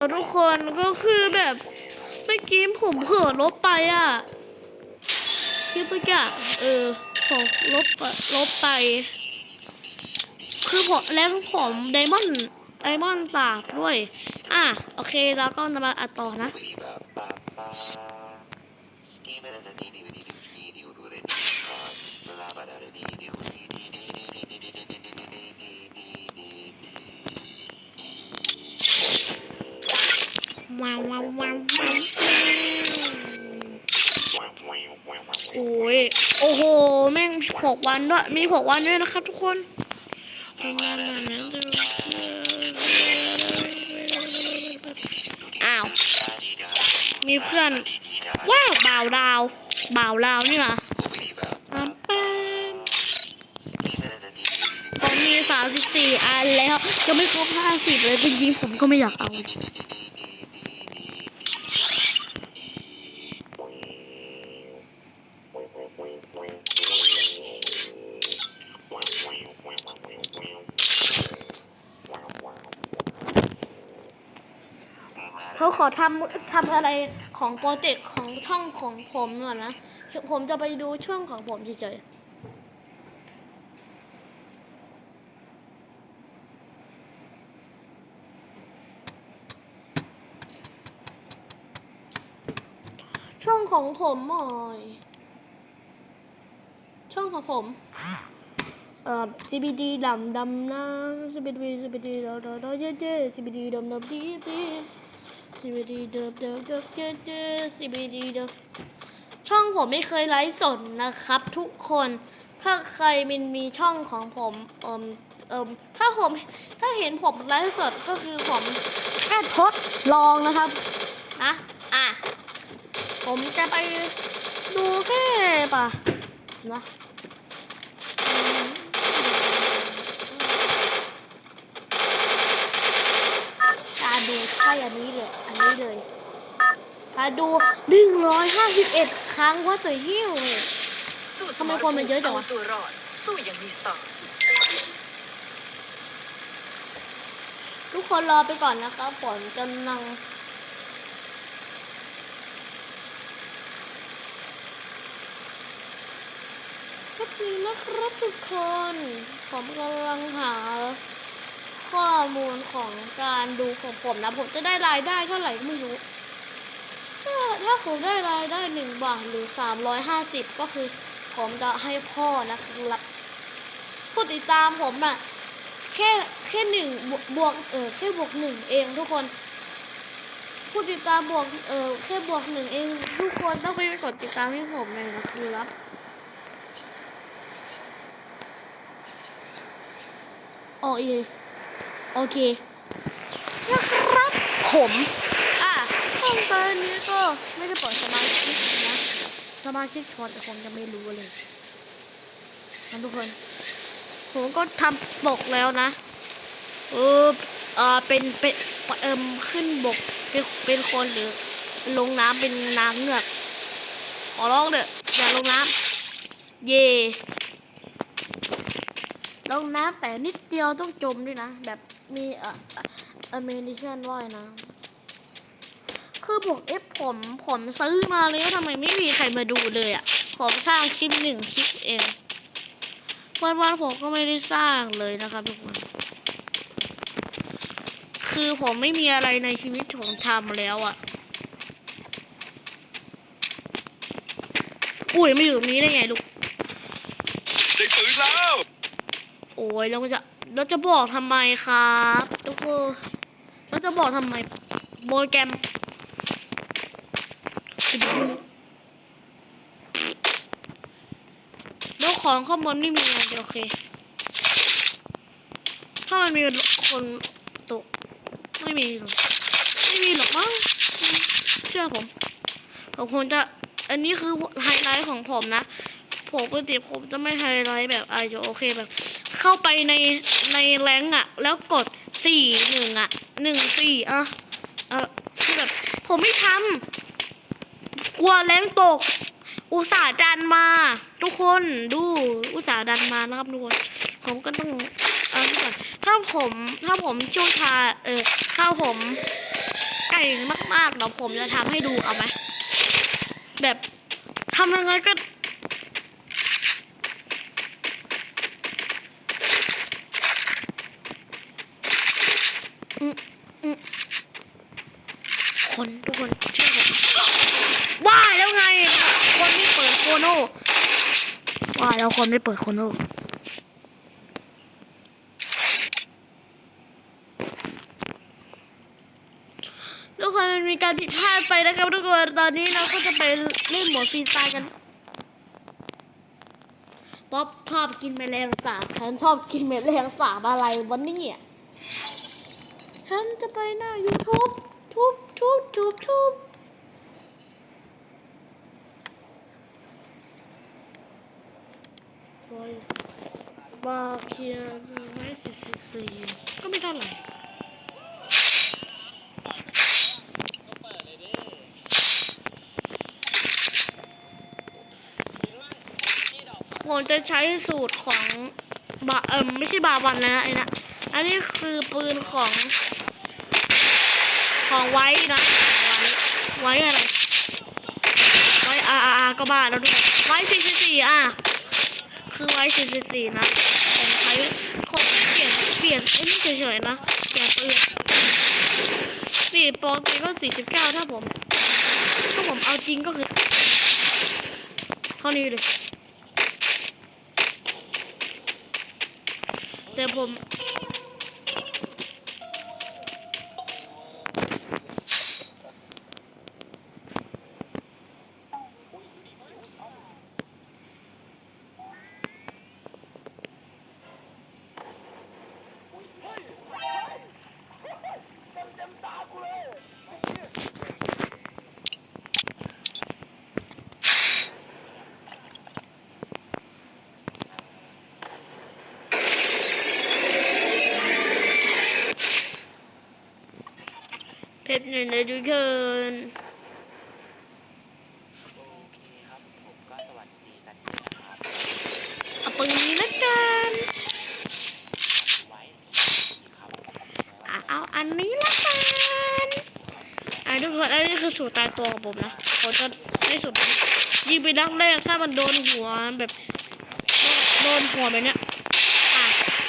ทุกคนก็คือแบบเมื่อกี้ผมเผลอลบไปอะคลิปเมื่อกี้อะเออผมลบไปลบไป คือผมแล้วผมไดมอนด์ไดมอนด์ฝากด้วย อะ โอเคแล้วก็จะมาอัดต่อนะ ว้าวว้าวว้าวาโอ้ยโอ้โห แม่งมีหกวันด้วย มีหกวันด้วยนะครับทุกคนอ้าว มีเพื่อน ว้าวบ่าวดาวบ่าวดาวนี่เหรอปั๊มปั๊มผมมีสามสิบสี่อันแล้ว จะไม่ครบห้าสิบเลยจริงๆผมก็ไม่อยากเอา เขาขอทำทำอะไรของโปรเจกต์ของช่องของผมหน่อยนะ ผมจะไปดูช่องของผมเฉยๆช่องของผมหน่อย ช่องของผม เอ่อ CBD ดำดำน้ำ CBD CBD ดำดำดำเย้เย้ CBD ดำดำดีดี CBD ดำดำดำเย้เย้ CBD ดำช่องผมไม่เคยไลฟ์สดนะครับ ทุกคน ถ้าใครมันมีช่องของผมเอ่มเอ่มถ้าผมถ้าเห็นผมไลฟ์สดก็คือผมแค่ทดลองนะครับนะอะ ผมจะไปดูแค่ป่ะนะ ตาดูใช่ อันนี้เลย อันนี้เลยตาดูหนึ่งร้อยห้าสิบเอ็ดครั้งว่าตัวหิ้วเลยสู้ทำไมคนมันเยอะจังวะาตัวรอดสู้อย่างมีสไตล์ทุกคนรอไปก่อนนะครับฝนกำลังก็คือนะครับทุกคนผมกำลังหา ข้อมูลของการดูของผมนะ ผมจะได้รายได้เท่าไหร่ก็ไม่รู้ ถ้าถ้าผมได้รายได้หนึ่งบาทหรือสามร้อยห้าสิบก็คือ ผมจะให้พ่อนะครับผู้ติดตามผมอะแค่แค่หนึ่งบวกเออแค่บวกหนึ่งเองทุกคนผู้ติดตามบวกเออแค่บวกหนึ่งเองทุกคนต้องไปกดติดตามให้ผมเลยนะครับโอเค โอเคนะครับผมอะตอนนี้ก็ไม่ได้เปิดสมาชิกนะสมาชิกชอนแต่คงจะไม่รู้เลยนะทุกคน ผมก็ทำปกแล้วนะ เออเออเป็นเป็นเอิมขึ้นบกเป็นเป็นคนหรือ ลงน้ำเป็นนางเงือกขอร้องเด้ออย่าลงน้ำเย่ลงน้ำแต่นิดเดียวต้องจมด้วยนะแบบ มีเอ่ออเมนิชันว่ายน้ำคือผมเอฟผมผมซื้อมาเลยทำไมไม่มีใครมาดูเลยอะ ผมสร้างคลิปหนึ่งคลิปเองวันวันๆผมก็ไม่ได้สร้างเลยนะครับทุกคนคือผมไม่มีอะไรในชีวิตผมทำแล้วอะ่ะ อุ้ยไม่อยู่ตรงนี้ได้ไงลูกได้ปืนแล้ว โอ้ยเราจะ เราจะบอกทำไมครับทุกคนเราจะบอกทำไมโปรแกรมแล้วของข้างบนไม่มีอะไรโอเค ถ้ามันมีคนตกไม่มีหรอกไม่มีหรอกมั้งเชื่อผมผมคงจะอันนี้คือไฮไลท์ของผมนะผมปกติผมจะไม่ไฮไลท์แบบอายุโอเคแบบ เข้าไปใน ในแรงอะแล้วกดสี่หนึ่งอะหนึ่งสี่อะเออคือแบบผมไม่ทำกลัวแรงตก อุตส่าห์ดันมา ทุกคนดูอุตส่าห์ดันมานะครับทุกคนผมก็ต้องเอาก่อนถ้าผมถ้าผมช่วงชาเออถ้าผมมากๆเดี๋ยวผมจะทำให้ดูเอาไหมแบบทำยังไงก็ อืมอืม คนทุกคนเชื่อผมว่าแล้วไง คนไม่เปิดโคโน่ว่าแล้วคนไม่เปิดโคโน่ทุกคนมันมีการผิดพลาดไปนะครับทุกคนตอนนี้เราก็จะไปเล่นหมดฟรีสไตล์กันป๊อปชอบกินแมลงสาบฉันชอบกินแมลงสาบอะไรวันนี้เนี่ยฉันจะไปหน้า YouTube ทุบทุบบทุบโอ้ยบาเคียร์ไม่สิบสี่ก็ไม่เท่าไหร่ผมจะใช้สูตรของบาเออไม่ใช่บาวันนะไอ้นะ อันนี้คือปืนของ ของไว้นะไว้ไว้อะไรไว้อาอาก็บ้าแล้วด้วยไว้สี่สี่สี่อะคือไว้สี่สี่สี่นะผมใช้ผมเปลี่ยนเปลี่ยนไอ้นี่เฉยๆนะเปลี่ยนปืนสี่ปกติก็สี่สิบเก้าถ้าผมถ้าผมเอาจริงก็คือเท่านี้เลยแต่ผม ด้วยนะครับเอาปืนนี้ละกันไว้ครับอะเอาอันนี้ละกันอะทุกคนอันนี้คือสูตรตายตัวของผมนะผมจะให้สูตรยิงไปนัดแรกถ้ามันโดนหัวแบบโดนหัวแบบเนี้ยอะ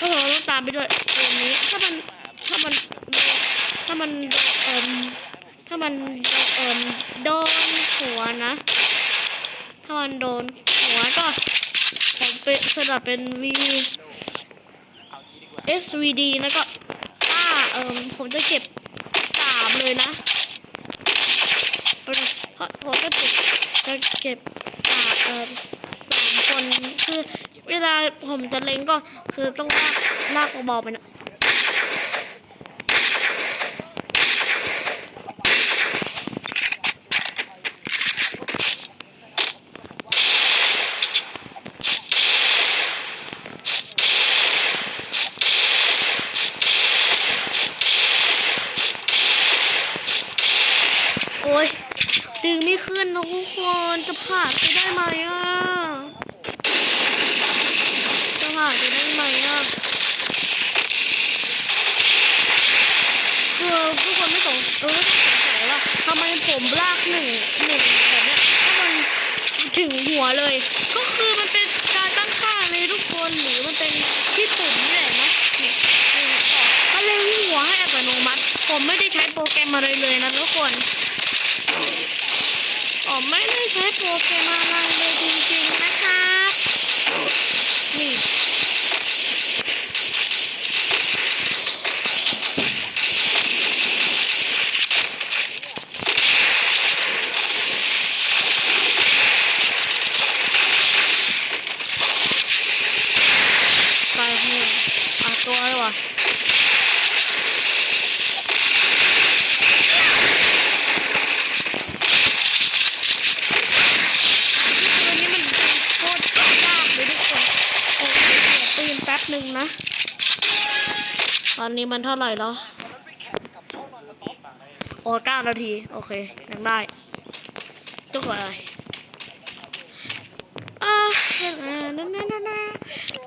ก็เราต้องตามไปด้วยตัวนี้ถ้ามันถ้ามันโดนถ้ามัน เอ่มถ้ามันเอ่มโดนหัวนะ ถ้ามันโดนหัวก็ผมเป็นสลับเป็น V เอางี้ดีกว่า SVD แล้วก็ถ้าเอ่มผมจะเก็บสามเลยนะเพราะผมก็เก็บจะเก็บสามเอ่มสามคนคือเวลาผมจะเล็งก็คือต้องลากลากเบาๆไปนะ อ้ยดึงไม่ขึ้นนะทุกคนจะผ่านไปได้ไหมอะจะผ่านไปได้ไหมอะคือทุกคนไม่สงเออสงสัยว่าทำไมผมลากหนึ่งหนึ่งแบบเนี้ยถ้ามันถึงหัวเลย ก็คือมันเป็นการตั้งค่าเลยทุกคนหรือมันเป็นที่ปุ่มนี่แหละนะมันเลยหัวให้อัตโนมัติ ผมไม่ได้ใช้โปรแกรมอะไรเลยนะทุกคน ผมไม่ได้ใช้โปรแกรมอะไรเลยจริงๆนะ อยเหรอโอ้เก้านาที โอเคยังได้จุกอะไร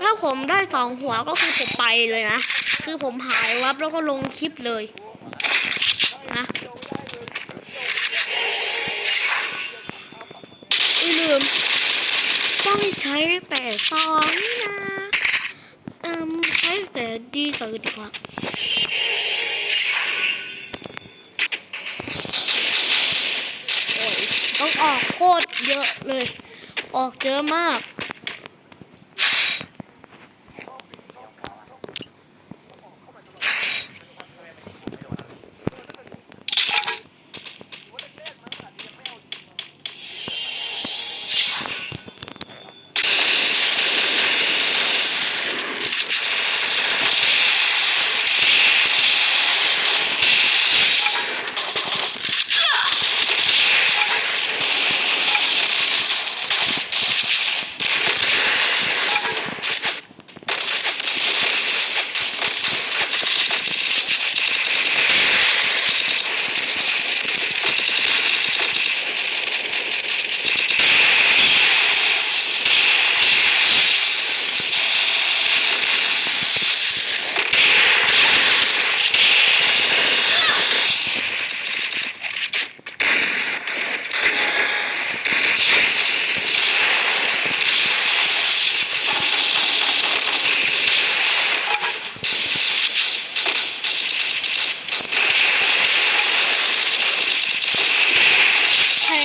ถ้าผมได้สองหัวก็คือผมไปเลยนะ คือผมหายวับแล้วก็ลงคลิปเลยนะอุ้ยลืม ต้องใช้แต่สองนะอ่มใช้แต่ดีสองดีกว่า ต้องออกโคตรเยอะเลย ออกเยอะมาก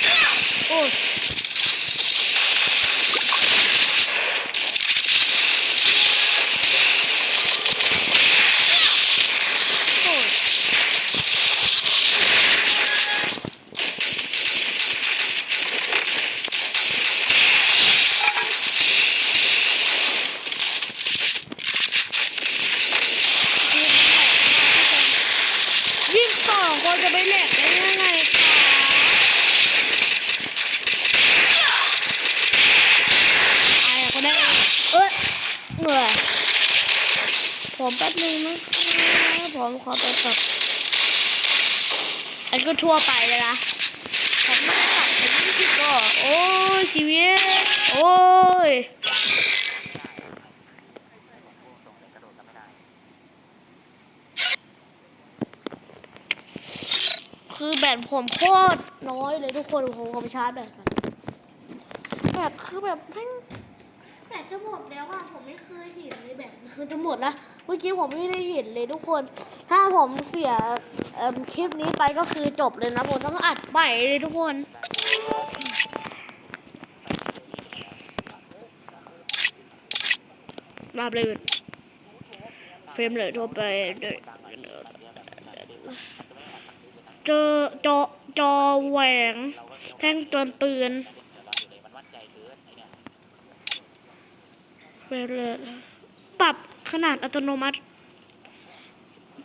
แทบโอ้ยโอ้ยยิ่งสองคนจะไปแหลกได้ยังไงคะไอ้ก็ได้ เอ้ยเหนื่อยผมแป๊บนึงนะคะผมขอไปปรับอันก็ ทั่วไปเลยนะผมไม่ได้ปรับเป็นที่ที่ก็โอ้ยชีวิตโอ้ยคือแบตผมโคตรน้อยเลยทุกคนผมขอไปชาร์จแบตก่อนแบตคือแบบแม่ง แบตจะหมดแล้วอะผมไม่เคยเห็นเลยแบตคือจะหมดนะเมื่อกี้ผมไม่ได้เห็นเลยทุกคน ถ้าผมเสียคลิปนี้ไปก็คือจบเลยนะผมต้องอัดใหม่เลยทุกคนรับเลยเฟรมเลยทั่วไปเจอจอจอแหวง แท่งเตือนเตืนวัดใจเกินไอเนี่ย เวลาปรับขนาดอัตโนมัติ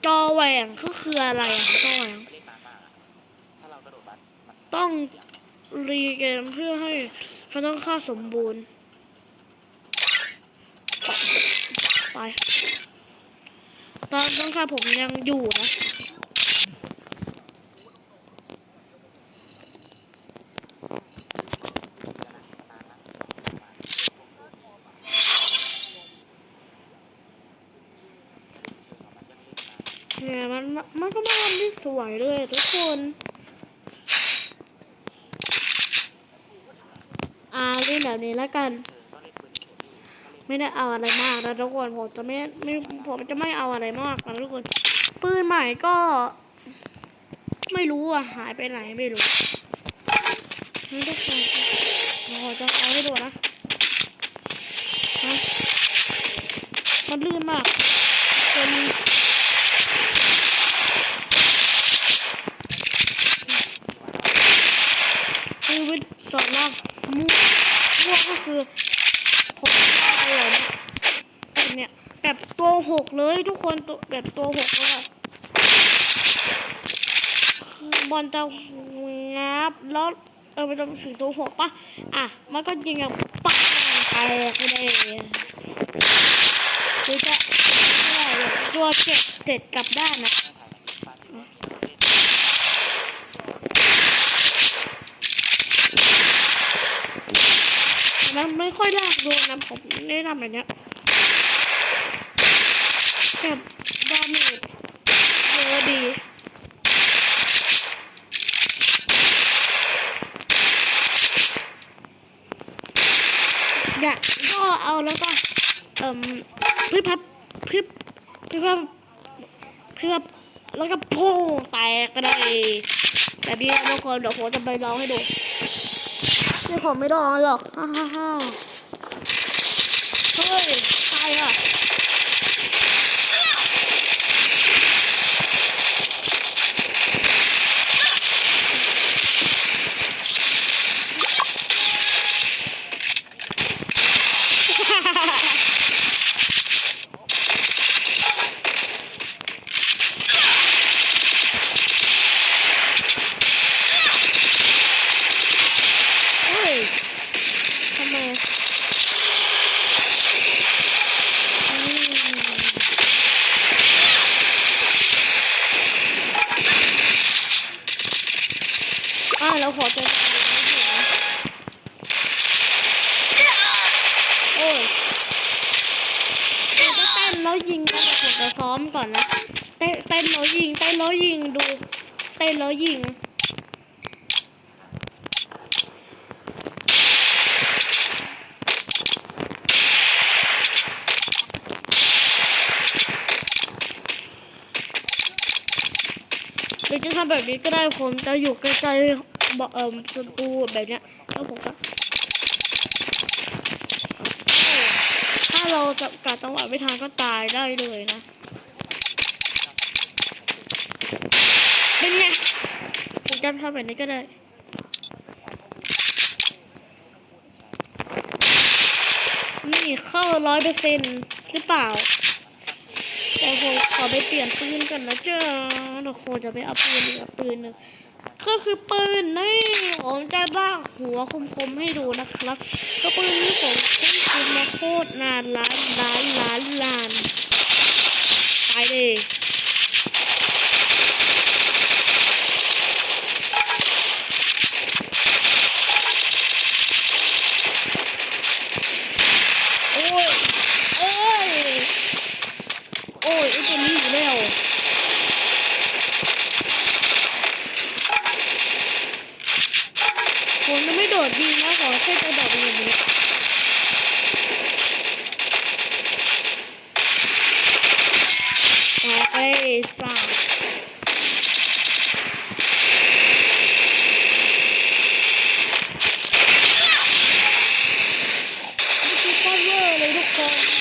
จอแหวงก็คืออะไรอะจอแหวงต้องรีเกมเพื่อให้เขาต้องค่าสมบูรณ์ ไป ตอนต้องค่าผมยังอยู่นะ เนี่ยมันมันก็มาทำที่สวยเลยทุกคน อ่าเล่นแบบนี้แล้วกัน ไม่ได้เอาอะไรมากนะทุกคนผมจะไม่ไม่ผมจะไม่เอาอะไรมากนะทุกคนปืนใหม่ก็ ไม่รู้อะหายไปไหนไม่รู้นี่ทุกคนเราจะเอาให้ดูนะนะมันลื่นมากจน คนตัวแบบตัวหกแล้วบอลจะงับแล้วเออไปจนถึงตัวหกปะอะ มันก็ยิงแบบปักไปไม่ได้หรือจะตัวเก็บเสร็จกลับได้นะมันไม่ค่อยลากโดนนะผมได้ทำแบบนี้ย แบบดาเมจเยอะดีเนี่ยก็เอาแล้วก็เอ่มพริบพับพริบพริบพับพริบพับแล้วก็โพ่งแตกก็ได้แต่พี่ทุกคนเดี๋ยวผมจะไปลองให้ดูนี่ผมไม่ลองหรอกฮ่าฮ่าฮ่าเฮ้ยใครอะเฮ้ยทำไมอืม อ่าเราขอเจอกันนะโอ้ยเราก็เต้นแล้วยิงกันเดี๋ยวผมจะซ้อมก่อนนะ เต้นเต้นแล้วยิง เต้นแล้วยิงดู เต้นแล้วยิงหรือจะทำแบบนี้ก็ได้ผมจะอยู่ใกล้ๆ บอเอ่อประตูแบบเนี้ยแล้วผมก็ถ้าเราจะกัดจังหวะไม่ทันก็ตายได้เลยนะเป็นไงผมจะทำแบบนี้ก็ได้นี่เข้าร้อยเปอร์เซ็นต์หรือเปล่า แต่ผมขอไปเปลี่ยนปืนกันนะเจ้าเดี๋ยวโคจะไปเอาปืนอีกปืนหนึ่ง ก็คือปืนนี่ผมจะลางหัวคมๆให้ดูนะครับ ก็ปืนนี้ผมคุ้นคืนมาโคตรนานล้านล้านล้านล้านตายเลย Okay.